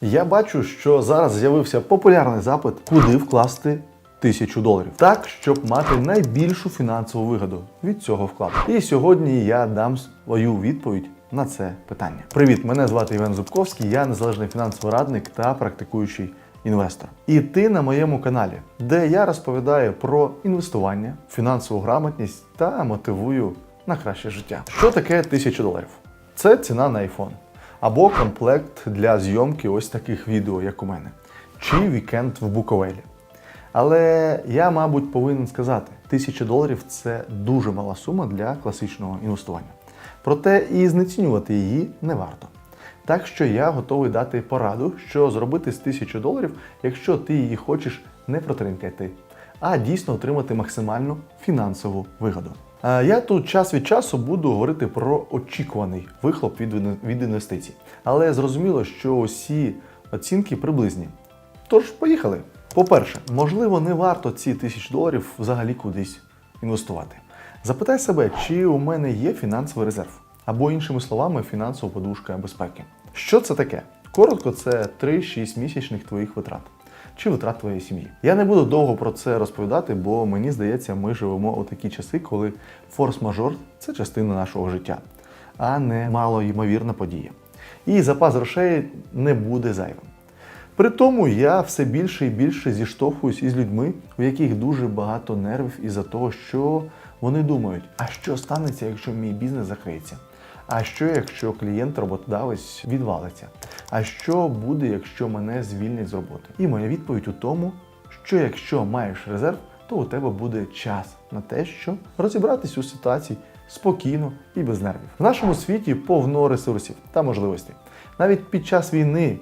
Я бачу, що зараз з'явився популярний запит, куди вкласти тисячу доларів, так щоб мати найбільшу фінансову вигоду від цього вкладу. І сьогодні я дам свою відповідь на це питання. Привіт, мене звати Іван Зубковський, я незалежний фінансовий радник та практикуючий інвестор. І ти на моєму каналі, де я розповідаю про інвестування, фінансову грамотність та мотивую на краще життя. Що таке тисяча доларів? Це ціна на iPhone. Або комплект для зйомки ось таких відео, як у мене, чи вікенд в Буковелі. Але я, мабуть, повинен сказати, тисяча доларів це дуже мала сума для класичного інвестування. Проте і знецінювати її не варто. Так що я готовий дати пораду, що зробити з тисячі доларів, якщо ти її хочеш не протринкати, а дійсно отримати максимальну фінансову вигоду. Е, Я тут час від часу буду говорити про очікуваний вихлоп від інвестицій. Але зрозуміло, що усі оцінки приблизні. Тож, поїхали. По-перше, можливо, не варто ці тисячі доларів взагалі кудись інвестувати. Запитай себе, чи у мене є фінансовий резерв, або іншими словами, фінансова подушка безпеки. Що це таке? Коротко, це 3-6 місячних твоїх витрат чи витрат твоєї сім'ї. Я не буду довго про це розповідати, бо мені здається, ми живемо у такі часи, коли форс-мажор це частина нашого життя, а не малоймовірна подія. І запас грошей не буде зайвим. При тому я все більше і більше зіштовхуюсь із людьми, у яких дуже багато нервів із-за того, що вони думають, а що станеться, якщо мій бізнес закриється? А що, якщо клієнт роботодавець відвалиться? А що буде, якщо мене звільнять з роботи? І моя відповідь у тому, що якщо маєш резерв, то у тебе буде час на те, щоб розібратись у ситуації спокійно і без нервів. В нашому світі повно ресурсів та можливостей. Навіть під час війни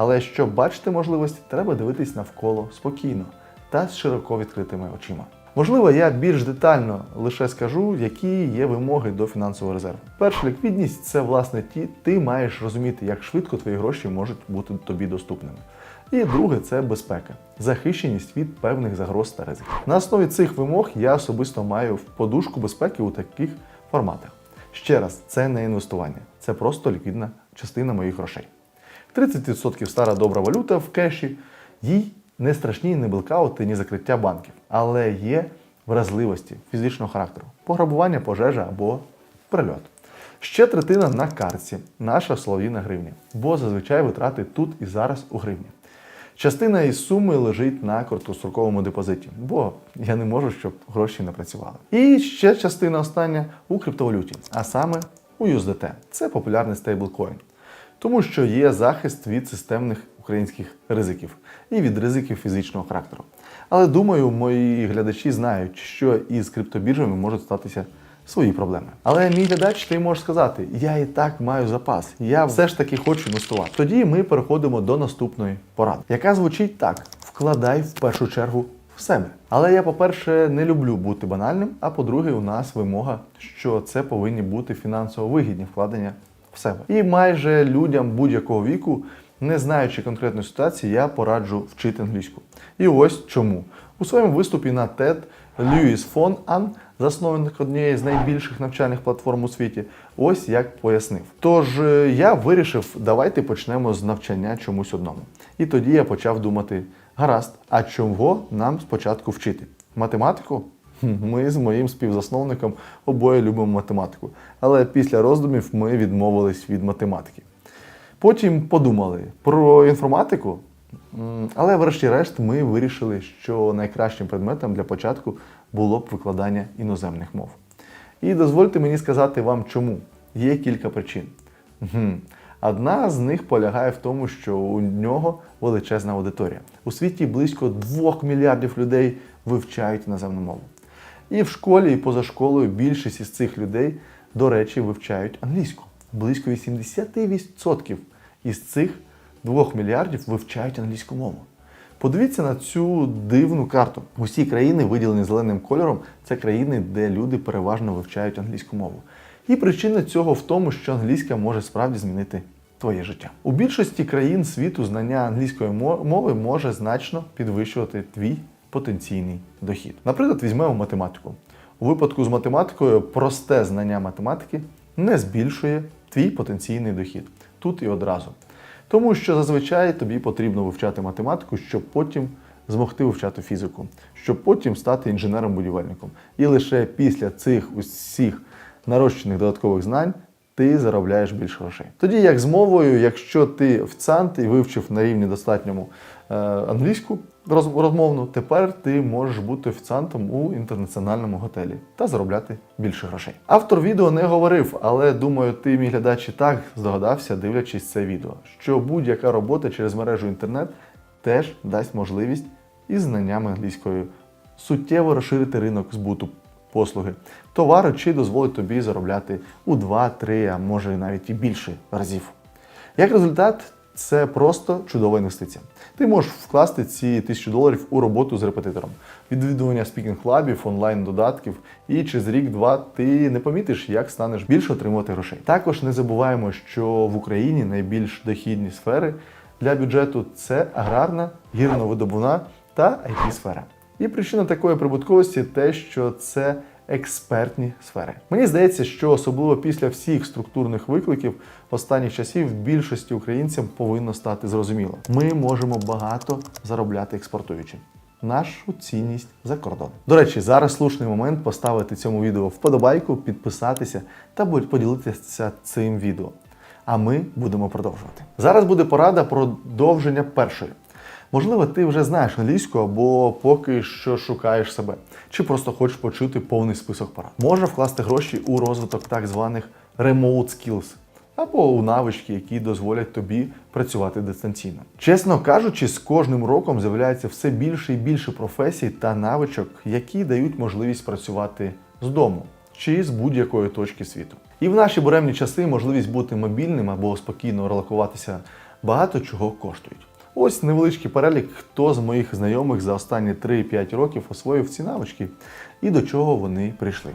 але щоб бачити можливості, треба дивитись навколо спокійно та з широко відкритими очима. Можливо, я більш детально лише скажу, які є вимоги до фінансового резерву. Перша ліквідність це власне ті, ти маєш розуміти, як швидко твої гроші можуть бути тобі доступними. І друге це безпека, захищеність від певних загроз та ризиків. На основі цих вимог я особисто маю подушку безпеки у таких форматах. Ще раз, це не інвестування, це просто ліквідна частина моїх грошей. 30% стара добра валюта в кеші, їй не страшні ні блекаути, ні закриття банків, але є вразливості фізичного характеру, пограбування, пожежа або прильот. Ще третина на картці, наша солов'їна гривня, бо зазвичай витрати тут і зараз у гривні. Частина із суми лежить на короткостроковому депозиті, бо я не можу, щоб гроші не працювали. І ще частина остання у криптовалюті, а саме у USDT. Це популярний стейблкоін тому що є захист від системних українських ризиків і від ризиків фізичного характеру. Але думаю, мої глядачі знають, що із криптобіржами можуть статися свої проблеми. Але мій глядач, ти можеш сказати, я і так маю запас, я все ж таки хочу інвестувати. Тоді ми переходимо до наступної поради, яка звучить так: вкладай в першу чергу в себе. Але я, по-перше, не люблю бути банальним. А по-друге, у нас вимога, що це повинні бути фінансово вигідні вкладення в себе. І майже людям будь-якого віку, не знаючи конкретної ситуації, я пораджу вчити англійську. І ось чому. У своєму виступі на TED Льюіс фон Ан, засновник однієї з найбільших навчальних платформ у світі, ось як пояснив. Тож е, я вирішив, давайте почнемо з навчання чомусь одному. І тоді я почав думати: гаразд, а чого нам спочатку вчити? Математику? Ми з моїм співзасновником обоє любимо математику, але після роздумів ми відмовились від математики. Потім подумали про інформатику, але врешті-решт ми вирішили, що найкращим предметом для початку було б викладання іноземних мов. І дозвольте мені сказати вам чому. Є кілька причин. Одна з них полягає в тому, що у нього величезна аудиторія. У світі близько 2 мільярдів людей вивчають іноземну мову. І в школі, і поза школою більшість із цих людей, до речі, вивчають англійську. Близько 80% із цих 2 мільярдів вивчають англійську мову. Подивіться на цю дивну карту. Усі країни, виділені зеленим кольором, це країни, де люди переважно вивчають англійську мову. І причина цього в тому, що англійська може справді змінити твоє життя. У більшості країн світу знання англійської мови може значно підвищувати твій потенційний дохід. Наприклад, візьмемо математику. У випадку з математикою просте знання математики не збільшує твій потенційний дохід. Тут і одразу. Тому що зазвичай тобі потрібно вивчати математику, щоб потім змогти вивчати фізику, щоб потім стати інженером-будівельником. І лише після цих усіх нарощених додаткових знань ти заробляєш більше грошей. Тоді, як з мовою, якщо ти офіціант і вивчив на рівні достатньому е, англійську розмовну, тепер ти можеш бути офіціантом у інтернаціональному готелі та заробляти більше грошей. Автор відео не говорив, але думаю, ти, мій глядач, і так здогадався, дивлячись це відео, що будь-яка робота через мережу інтернет теж дасть можливість із знаннями англійської суттєво розширити ринок збуту послуги товару чи дозволить тобі заробляти у 2-3, а може навіть і більше разів. Як результат, це просто чудова інвестиція. Ти можеш вкласти ці тисячу доларів у роботу з репетитором, відвідування спікінг-клабів, онлайн-додатків, і через рік-два ти не помітиш, як станеш більше отримувати грошей. Також не забуваємо, що в Україні найбільш дохідні сфери для бюджету це аграрна, гірновидобувна та it сфера І причина такої прибутковості те, що це експертні сфери. Мені здається, що особливо після всіх структурних викликів останніх часів більшості українцям повинно стати зрозуміло. Ми можемо багато заробляти експортуючи. Нашу цінність за кордон. До речі, зараз слушний момент поставити цьому відео вподобайку, підписатися та поділитися цим відео. А ми будемо продовжувати. Зараз буде порада продовження першої. Можливо, ти вже знаєш англійську або поки що шукаєш себе, чи просто хочеш почути повний список порад. Можна вкласти гроші у розвиток так званих remote skills або у навички, які дозволять тобі працювати дистанційно. Чесно кажучи, з кожним роком з'являється все більше і більше професій та навичок, які дають можливість працювати з дому чи з будь-якої точки світу. І в наші буремні часи можливість бути мобільним або спокійно релакуватися багато чого коштують. Ось невеличкий перелік, хто з моїх знайомих за останні 3-5 років освоїв ці навички і до чого вони прийшли.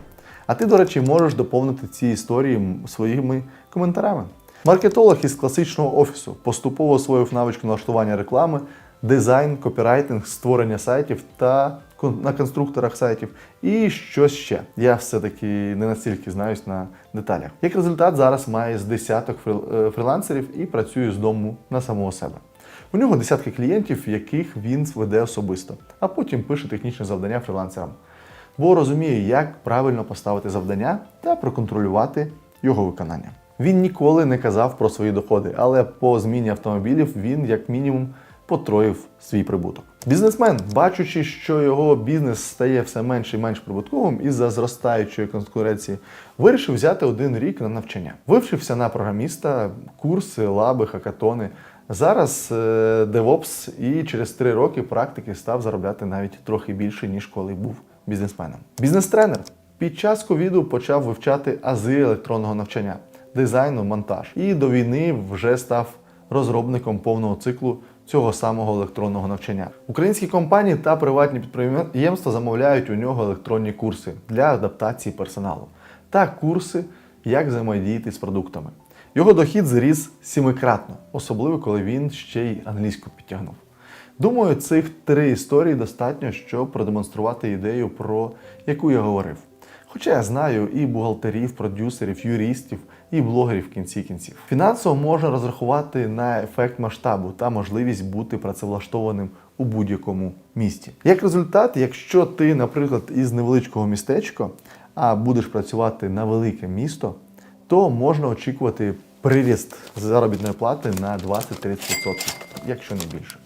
А ти, до речі, можеш доповнити ці історії своїми коментарями. Маркетолог із класичного офісу поступово освоїв навичку налаштування реклами, дизайн, копірайтинг, створення сайтів та на конструкторах сайтів і щось ще. Я все-таки не настільки знаюсь на деталях. Як результат, зараз має з десяток е, фрілансерів і працює з дому на самого себе. У нього десятки клієнтів, яких він веде особисто, а потім пише технічне завдання фрілансерам. Бо розуміє, як правильно поставити завдання та проконтролювати його виконання. Він ніколи не казав про свої доходи, але по зміні автомобілів він, як мінімум, потроїв свій прибуток. Бізнесмен, бачучи, що його бізнес стає все менш і менш прибутковим із-за зростаючої конкуренції, вирішив взяти один рік на навчання. Вивчився на програміста, курси, лаби, хакатони. Зараз е, DevOps і через три роки практики став заробляти навіть трохи більше, ніж коли був бізнесменом. Бізнес-тренер під час ковіду почав вивчати ази електронного навчання, дизайну, монтаж. І до війни вже став розробником повного циклу цього самого електронного навчання. Українські компанії та приватні підприємства замовляють у нього електронні курси для адаптації персоналу та курси, як взаємодіяти з продуктами. Його дохід зріс сімикратно, особливо коли він ще й англійську підтягнув. Думаю, цих три історії достатньо, щоб продемонструвати ідею, про яку я говорив. Хоча я знаю і бухгалтерів, продюсерів, юристів, і блогерів в кінці кінців. Фінансово можна розрахувати на ефект масштабу та можливість бути працевлаштованим у будь-якому місті. Як результат, якщо ти, наприклад, із невеличкого містечка, а будеш працювати на велике місто, то можна очікувати приріст заробітної плати на 20-30%, якщо не більше.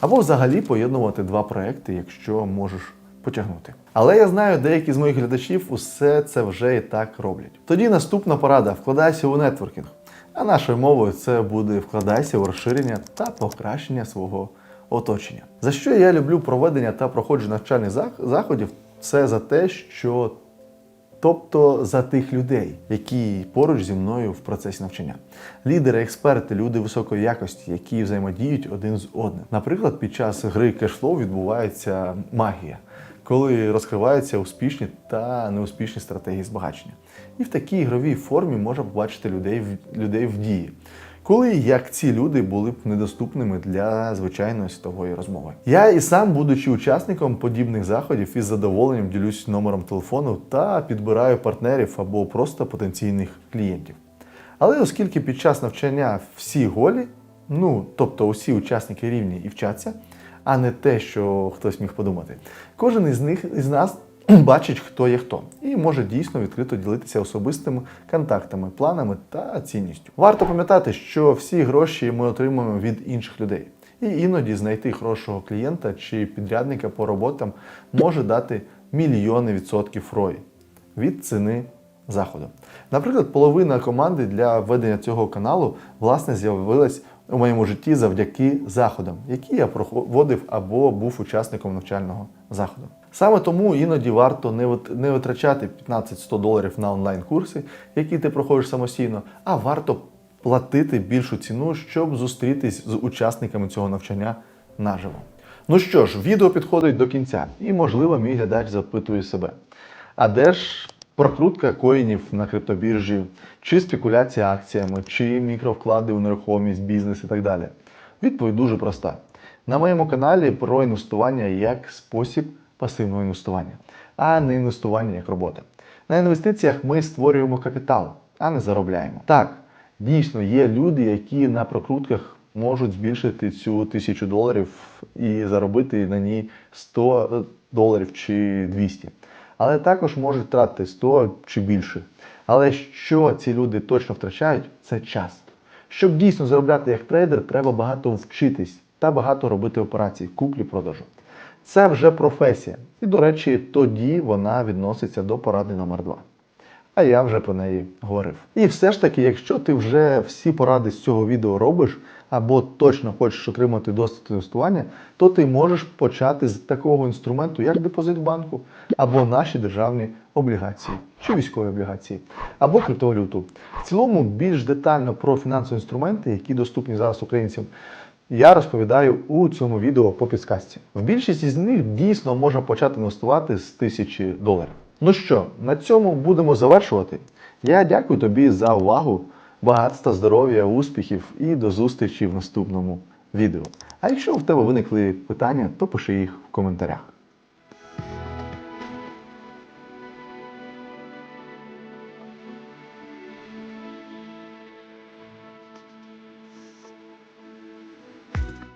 Або взагалі поєднувати два проекти, якщо можеш потягнути. Але я знаю, деякі з моїх глядачів усе це вже і так роблять. Тоді наступна порада: вкладайся у нетворкінг. А нашою мовою це буде вкладайся у розширення та покращення свого оточення. За що я люблю проведення та проходження навчальних заходів, це за те, що Тобто за тих людей, які поруч зі мною в процесі навчання. Лідери, експерти, люди високої якості, які взаємодіють один з одним. Наприклад, під час гри кешфлоу відбувається магія, коли розкриваються успішні та неуспішні стратегії збагачення. І в такій ігровій формі можна побачити людей в, людей в дії. Коли як ці люди були б недоступними для звичайної світової розмови. Я і сам, будучи учасником подібних заходів, із задоволенням ділюсь номером телефону та підбираю партнерів або просто потенційних клієнтів. Але оскільки під час навчання всі голі, Ну, тобто усі учасники рівні і вчаться, а не те, що хтось міг подумати. Кожен із них із нас бачить, хто є хто, і може дійсно відкрито ділитися особистими контактами, планами та цінністю. Варто пам'ятати, що всі гроші ми отримуємо від інших людей. І іноді знайти хорошого клієнта чи підрядника по роботам може дати мільйони відсотків рої від ціни заходу. Наприклад, половина команди для ведення цього каналу власне з'явилась у моєму житті завдяки заходам, які я проводив або був учасником навчального заходу. Саме тому іноді варто не витрачати 15-100 доларів на онлайн-курси, які ти проходиш самостійно, а варто платити більшу ціну, щоб зустрітись з учасниками цього навчання наживо. Ну що ж, відео підходить до кінця, і, можливо, мій глядач запитує себе: а де ж прокрутка коїнів на криптобіржі, чи спекуляція акціями, чи мікровклади у нерухомість, бізнес і так далі? Відповідь дуже проста. На моєму каналі про інвестування як спосіб пасивного інвестування, а не інвестування як робота. На інвестиціях ми створюємо капітал, а не заробляємо. Так, дійсно є люди, які на прокрутках можуть збільшити цю тисячу доларів і заробити на ній 100 доларів чи 200. Але також можуть втратити 100 чи більше. Але що ці люди точно втрачають, це час. Щоб дійсно заробляти як трейдер, треба багато вчитись та багато робити операцій куплі-продажу. Це вже професія. І, до речі, тоді вона відноситься до поради номер 2 а я вже про неї говорив. І все ж таки, якщо ти вже всі поради з цього відео робиш, або точно хочеш отримати досвід інвестування, то ти можеш почати з такого інструменту, як депозит в банку, або наші державні облігації, чи військові облігації, або криптовалюту. В цілому більш детально про фінансові інструменти, які доступні зараз українцям. Я розповідаю у цьому відео по підсказці. В більшість із них дійсно можна почати інвестувати з тисячі доларів. Ну що, на цьому будемо завершувати. Я дякую тобі за увагу, багатства, здоров'я, успіхів і до зустрічі в наступному відео. А якщо в тебе виникли питання, то пиши їх в коментарях.